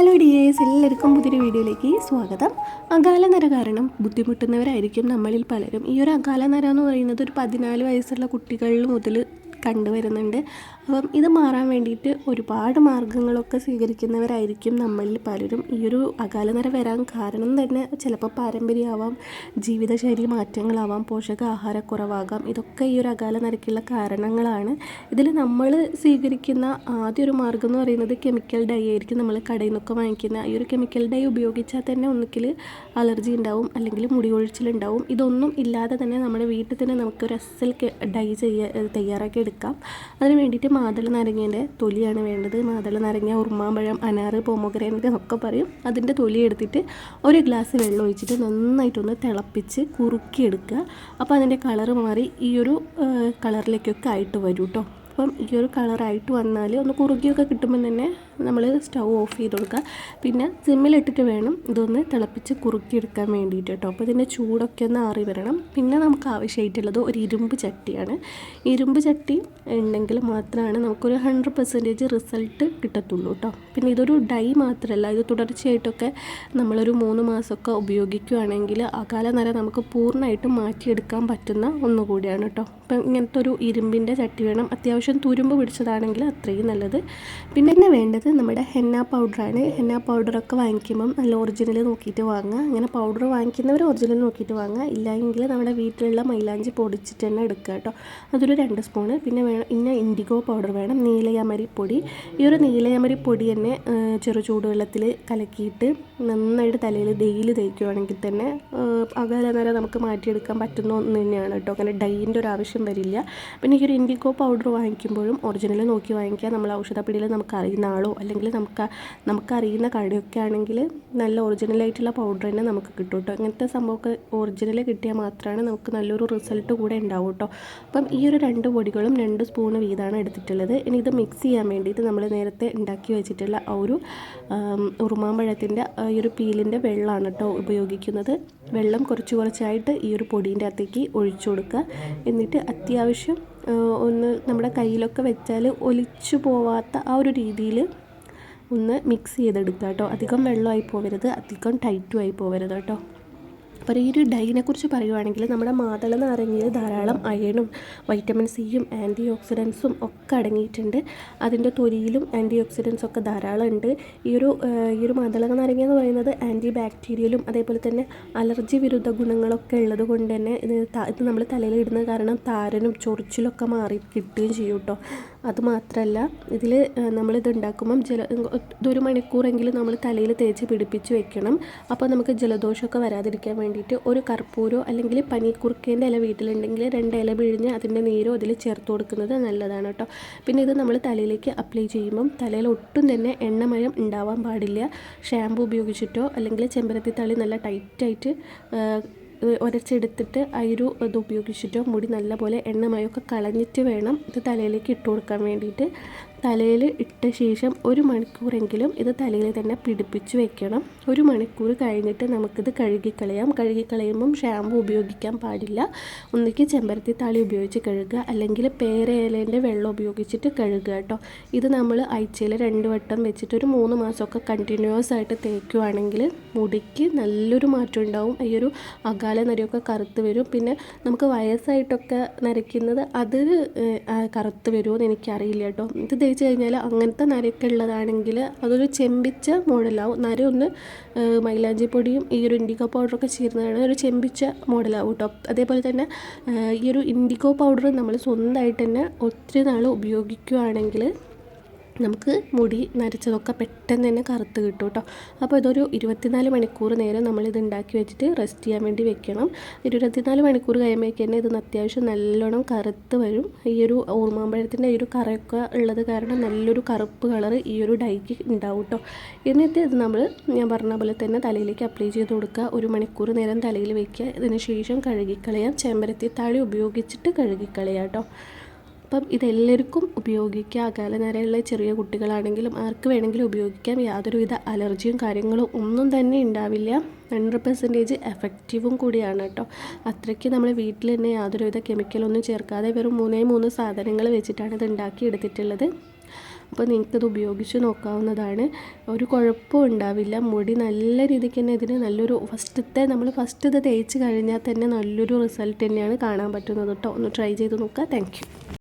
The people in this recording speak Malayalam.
ഹലോ ഡിയേഴ്സ് എല്ലാവർക്കും പുതിയൊരു വീഡിയോയിലേക്ക് സ്വാഗതം. അകാലനര കാരണം ബുദ്ധിമുട്ടുന്നവരായിരിക്കും നമ്മളിൽ പലരും. ഈ ഒരു അകാലനര എന്ന് പറയുന്നത് ഒരു പതിനാല് വയസ്സുള്ള കുട്ടികളിൽ മുതൽ കണ്ടുവരുന്നുണ്ട്. അപ്പം ഇത് മാറാൻ വേണ്ടിയിട്ട് ഒരുപാട് മാർഗങ്ങളൊക്കെ സ്വീകരിക്കുന്നവരായിരിക്കും നമ്മളിൽ പലരും. ഈ ഒരു അകാലനര വരാൻ കാരണം തന്നെ ചിലപ്പോൾ പാരമ്പര്യമാവാം ജീവിതശൈലി മാറ്റങ്ങളാവാം പോഷകാഹാരക്കുറവാകാം. ഇതൊക്കെ ഈ ഒരു അകാലനരയ്ക്കുള്ള കാരണങ്ങളാണ്. ഇതിൽ നമ്മൾ സ്വീകരിക്കുന്ന ആദ്യ ഒരു മാർഗം എന്ന് പറയുന്നത് കെമിക്കൽ ഡൈ ആയിരിക്കും. നമ്മൾ കടയിൽ നിന്നൊക്കെ വാങ്ങിക്കുന്ന ഈ ഒരു കെമിക്കൽ ഡൈ ഉപയോഗിച്ചാൽ തന്നെ ഒന്നുകിൽ അലർജി ഉണ്ടാവും അല്ലെങ്കിൽ മുടി കൊഴിച്ചിലുണ്ടാവും. ഇതൊന്നും ഇല്ലാതെ തന്നെ നമ്മുടെ വീട്ടിൽ തന്നെ നമുക്കൊരു അസൽ ഡൈ ചെയ്യ തയ്യാറാക്കി എടുക്കാം. അതിന് വേണ്ടിയിട്ട് മാതള നാരങ്ങേന്റെ തൊലിയാണ് വേണ്ടത്. മാതള നാരങ്ങ ഉറുമാമ്പഴം അനാറ് പോമോഗ്രനറ്റ് എന്നൊക്കെ പറയും. അതിന്റെ തൊലി എടുത്തിട്ട് ഒരു ഗ്ലാസ് വെള്ളം ഒഴിച്ചിട്ട് നന്നായിട്ടൊന്ന് തിളപ്പിച്ച് കുറുക്കിയെടുക്കുക. അപ്പോൾ അതിന്റെ കളറ് മാറി ഈ ഒരു കളറിലേക്കൊക്കെ ആയിട്ട് വരും കേട്ടോ അപ്പം ഈ ഒരു കളറായിട്ട് വന്നാൽ ഒന്ന് കുറുകിയൊക്കെ കിട്ടുമ്പോൾ തന്നെ നമ്മൾ സ്റ്റൗ ഓഫ് ചെയ്ത് കൊടുക്കുക. പിന്നെ സിമ്മിലിട്ടിട്ട് വേണം ഇതൊന്ന് തിളപ്പിച്ച് കുറുക്കിയെടുക്കാൻ വേണ്ടിയിട്ട് കേട്ടോ. അപ്പോൾ ഇതിന്റെ ചൂടൊക്കെ ഒന്ന് ആറി വരണം. പിന്നെ നമുക്ക് ആവശ്യമായിട്ടുള്ളത് ഒരു ഇരുമ്പ് ചട്ടിയാണ്. ഇരുമ്പ് ചട്ടി ഉണ്ടെങ്കിൽ മാത്രമാണ് നമുക്കൊരു ഹൺഡ്രഡ് പെർസെന്റേജ് റിസൾട്ട് കിട്ടത്തുള്ളൂ കേട്ടോ. പിന്നെ ഇതൊരു ഡൈ മാത്രമല്ല ഇത് തുടർച്ചയായിട്ടൊക്കെ നമ്മളൊരു മൂന്ന് മാസമൊക്കെ ഉപയോഗിക്കുകയാണെങ്കിൽ അകാലം നേരം നമുക്ക് പൂർണമായിട്ടും മാറ്റിയെടുക്കാൻ പറ്റുന്ന ഒന്നുകൂടിയാണ് കേട്ടോ. അപ്പം ഇങ്ങനത്തെ ഒരു ഇരുമ്പിന്റെ ചട്ടി വേണം. അത്യാവശ്യം തുരുമ്പ് പിടിച്ചതാണെങ്കിൽ അത്രയും നല്ലത്. പിന്നെ തന്നെ വേണ്ടത് നമ്മുടെ ഹെന്ന പൗഡറാണ് ഹെന്ന പൗഡറൊക്കെ വാങ്ങിക്കുമ്പം നല്ല ഒറിജിനൽ നോക്കിയിട്ട് വാങ്ങുക. അങ്ങനെ പൗഡർ വാങ്ങിക്കുന്നവർ ഒറിജിനൽ നോക്കിയിട്ട് വാങ്ങുക. ഇല്ലെങ്കിൽ നമ്മുടെ വീട്ടിലുള്ള മൈലാഞ്ചി പൊടിച്ചിട്ട് തന്നെ എടുക്കുക കേട്ടോ. അതൊരു രണ്ട് സ്പൂണ് പിന്നെ വേണം ഇന്ന ഇൻഡിഗോ പൗഡർ വേണം. നീലയമരി പൊടി. ഈ ഒരു നീലയമരി പൊടി തന്നെ ചെറു ചൂടുവെള്ളത്തിൽ കലക്കിയിട്ട് നന്നായിട്ട് തലയിൽ ഡെയിലി തേക്കുകയാണെങ്കിൽ തന്നെ അകലെ നേരം നമുക്ക് മാറ്റിയെടുക്കാൻ പറ്റുന്ന ഒന്ന് തന്നെയാണ് കേട്ടോ. അങ്ങനെ ഡൈന്റെ ഒരു ആവശ്യം വരില്ല. പിന്നെ ഈ ഒരു ഇൻഡിഗോ പൗഡർ വാങ്ങിക്കുമ്പോഴും ഒറിജിനൽ നോക്കി വാങ്ങിക്കുക നമ്മൾ ഔഷധപ്പിടിയിൽ നമുക്ക് അറിയുന്ന ആളോ അല്ലെങ്കിൽ നമുക്ക് നമുക്കറിയുന്ന കടയൊക്കെ ആണെങ്കിൽ നല്ല ഒറിജിനലായിട്ടുള്ള പൗഡർ തന്നെ നമുക്ക് കിട്ടും കേട്ടോ. അങ്ങനത്തെ സംഭവമൊക്കെ ഒറിജിനൽ കിട്ടിയാൽ മാത്രമാണ് നമുക്ക് നല്ലൊരു റിസൾട്ട് കൂടെ ഉണ്ടാവും കേട്ടോ. അപ്പം ഈ ഒരു രണ്ട് പൊടികളും രണ്ട് സ്പൂണ് വീതമാണ് എടുത്തിട്ടുള്ളത്. ഇനി ഇത് മിക്സ് ചെയ്യാൻ വേണ്ടിയിട്ട് നമ്മൾ നേരത്തെ ഉണ്ടാക്കി വെച്ചിട്ടുള്ള ആ ഒരു ഉറുമാമ്പഴത്തിന്റെ ഈ ഒരു പീലിന്റെ വെള്ളമാണ് കേട്ടോ ഉപയോഗിക്കുന്നത്. വെള്ളം കുറച്ച് കുറച്ചായിട്ട് ഈ ഒരു പൊടീന്റെ അകത്തേക്ക് ഒഴിച്ചു കൊടുക്കുക. എന്നിട്ട് അത്യാവശ്യം ഒന്ന് നമ്മുടെ കയ്യിലൊക്കെ വെച്ചാൽ ഒലിച്ചു പോവാത്ത ആ ഒരു രീതിയിൽ ഒന്ന് മിക്സ് ചെയ്തെടുക്കുക കേട്ടോ. അധികം വെള്ളമായി പോകരുത് അധികം ടൈറ്റുമായി പോകരുത് കേട്ടോ. അപ്പോൾ ഈ ഒരു ഡൈനെ കുറിച്ച് പറയുവാണെങ്കിൽ നമ്മുടെ മാതള നാരങ്ങയിൽ ധാരാളം അയണും വൈറ്റമിൻ സിയും ആന്റി ഓക്സിഡൻസും ഒക്കെ അടങ്ങിയിട്ടുണ്ട്. അതിന്റെ തൊലിയിലും ആന്റി ഓക്സിഡൻസ് ഒക്കെ ധാരാളം ഉണ്ട്. ഈ ഒരു ഈ ഒരു മാതള നാരങ്ങ എന്ന് പറയുന്നത് ആന്റി ബാക്ടീരിയലും അതേപോലെ തന്നെ അലർജി വിരുദ്ധ ഗുണങ്ങളൊക്കെ ഉള്ളത് കൊണ്ട് തന്നെ ഇത് ഇത് നമ്മൾ തലയിൽ ഇടുന്ന കാരണം താരനും ചൊറിച്ചിലൊക്കെ മാറി കിട്ടുകയും ചെയ്യും കേട്ടോ. അതുമാത്രമല്ല ഇതിൽ നമ്മളിത് ഉണ്ടാക്കുമ്പം ജല ഇതൊരു മണിക്കൂറെങ്കിലും നമ്മൾ തലയിൽ തേച്ച് പിടിപ്പിച്ച് വെക്കണം. അപ്പോൾ നമുക്ക് ജലദോഷമൊക്കെ വരാതിരിക്കാൻ വേണ്ടിയിട്ട് ഒരു കർപ്പൂരോ അല്ലെങ്കിൽ പനിക്കുറുക്കേന്റെ ഇല വീട്ടിലുണ്ടെങ്കിൽ രണ്ട് ഇല പിഴിഞ്ഞ് അതിന്റെ നീരോ അതിൽ ചേർത്ത് കൊടുക്കുന്നത് നല്ലതാണ് കേട്ടോ. പിന്നെ ഇത് നമ്മൾ തലയിലേക്ക് അപ്ലൈ ചെയ്യുമ്പം തലയിൽ ഒട്ടും തന്നെ എണ്ണമയം ഉണ്ടാവാൻ പാടില്ല. ഷാമ്പു ഉപയോഗിച്ചിട്ടോ അല്ലെങ്കിൽ ചെമ്പരത്തി തളി നല്ല ടൈറ്റായിട്ട് ഉരച്ചെടുത്തിട്ട് അയിരു ഇത് ഉപയോഗിച്ചിട്ടോ മുടി നല്ലപോലെ എണ്ണമയൊക്കെ കളഞ്ഞിട്ട് വേണം ഇത് തലയിലേക്ക് ഇട്ട് കൊടുക്കാൻ വേണ്ടിയിട്ട്. തലയിൽ ഇട്ട ശേഷം ഒരു മണിക്കൂറെങ്കിലും ഇത് തലയിൽ തന്നെ പിടിപ്പിച്ച് വെക്കണം. ഒരു മണിക്കൂർ കഴിഞ്ഞിട്ട് നമുക്കിത് കഴുകിക്കളയാം. കഴുകിക്കളയുമ്പം ഷാമ്പു ഉപയോഗിക്കാൻ പാടില്ല. ഒന്നിക്ക് ചെമ്പരത്തി താളി ഉപയോഗിച്ച് കഴുകുക അല്ലെങ്കിൽ പേരയിലേന്റെ വെള്ളം ഉപയോഗിച്ചിട്ട് കഴുകുക കേട്ടോ. ഇത് നമ്മൾ ആഴ്ചയിൽ രണ്ട് വട്ടം വെച്ചിട്ട് ഒരു മൂന്ന് മാസമൊക്കെ കണ്ടിന്യൂസ് ആയിട്ട് തേക്കുവാണെങ്കിൽ മുടിക്ക് നല്ലൊരു മാറ്റം ഉണ്ടാവും. ഈ ഒരു അകാല നരയൊക്കെ കറുത്ത് വരും. പിന്നെ നമുക്ക് വയസ്സായിട്ടൊക്കെ നരയ്ക്കുന്നത് അത് കറുത്ത് വരുമോ എന്ന് എനിക്കറിയില്ല കേട്ടോ. ഇത് തേച്ച് കഴിഞ്ഞാൽ അങ്ങനത്തെ നരയൊക്കെ ഉള്ളതാണെങ്കിൽ അതൊരു ചെമ്പിച്ച മോഡലാവും. നര ഒന്ന് മൈലാഞ്ചി പൊടിയും ഈ ഒരു ഇൻഡിഗോ പൗഡറൊക്കെ ചേരുന്നതാണ് ഒരു ചെമ്പിച്ച മോഡലാവും കേട്ടോ അതേപോലെ തന്നെ ഈ ഒരു ഇൻഡിഗോ പൗഡർ നമ്മൾ സ്വന്തമായിട്ട് തന്നെ ഒത്തിരി നാൾ ഉപയോഗിക്കുകയാണെങ്കിൽ നമുക്ക് മുടി നരച്ചതൊക്കെ പെട്ടെന്ന് തന്നെ കറുത്ത് കിട്ടും കേട്ടോ. അപ്പോൾ ഇതൊരു ഇരുപത്തിനാല് മണിക്കൂർ നേരം നമ്മളിത് ഉണ്ടാക്കി വെച്ചിട്ട് റെസ്റ്റ് ചെയ്യാൻ വേണ്ടി വെക്കണം. ഇരുപത്തിനാല് മണിക്കൂർ കഴിയുമ്പോഴേക്ക് തന്നെ ഇത് അത്യാവശ്യം നല്ലോണം കറുത്ത് വരും. ഈ ഒരു ഓർമാമ്പഴത്തിന്റെ ഈ ഒരു കറയൊക്കെ ഉള്ളത് കാരണം നല്ലൊരു കറുപ്പ് കളർ ഈ ഒരു ഡൈക്ക് ഉണ്ടാവും കേട്ടോ. എന്നിട്ട് ഇത് നമ്മൾ ഞാൻ പറഞ്ഞ പോലെ തന്നെ തലയിലേക്ക് അപ്ലൈ ചെയ്ത് കൊടുക്കുക. ഒരു മണിക്കൂർ നേരം തലയിൽ വയ്ക്കുക ഇതിന് ശേഷം കഴുകിക്കളയാം. ചെമ്പരത്തി താഴെ ഉപയോഗിച്ചിട്ട് കഴുകിക്കളയാം കേട്ടോ. അപ്പം ഇതെല്ലാവർക്കും ഉപയോഗിക്കുക അകാലനരയുള്ള ചെറിയ കുട്ടികളാണെങ്കിലും ആർക്ക് വേണമെങ്കിലും ഉപയോഗിക്കാം. യാതൊരുവിധ അലർജിയും കാര്യങ്ങളും ഒന്നും തന്നെ ഉണ്ടാവില്ല. ഹൺഡ്രഡ് പെർസെന്റേജ് എഫക്റ്റീവും കൂടിയാണ് കേട്ടോ. അത്രയ്ക്ക് നമ്മൾ വീട്ടിൽ തന്നെ യാതൊരുവിധ കെമിക്കലൊന്നും ചേർക്കാതെ വെറും മൂന്നേ മൂന്ന് സാധനങ്ങൾ വെച്ചിട്ടാണ് ഇത് ഉണ്ടാക്കി എടുത്തിട്ടുള്ളത്. അപ്പോൾ നിങ്ങൾക്കത് ഉപയോഗിച്ച് നോക്കാവുന്നതാണ്. ഒരു കുഴപ്പവും ഉണ്ടാവില്ല. മുടി നല്ല രീതിക്ക് തന്നെ ഇതിന് നല്ലൊരു ഫസ്റ്റത്തെ നമ്മൾ ഫസ്റ്റ് ഇത് തേച്ച് കഴിഞ്ഞാൽ തന്നെ നല്ലൊരു റിസൾട്ട് തന്നെയാണ് കാണാൻ പറ്റുന്നത് കേട്ടോ. ഒന്ന് ട്രൈ ചെയ്ത് നോക്കുക. താങ്ക്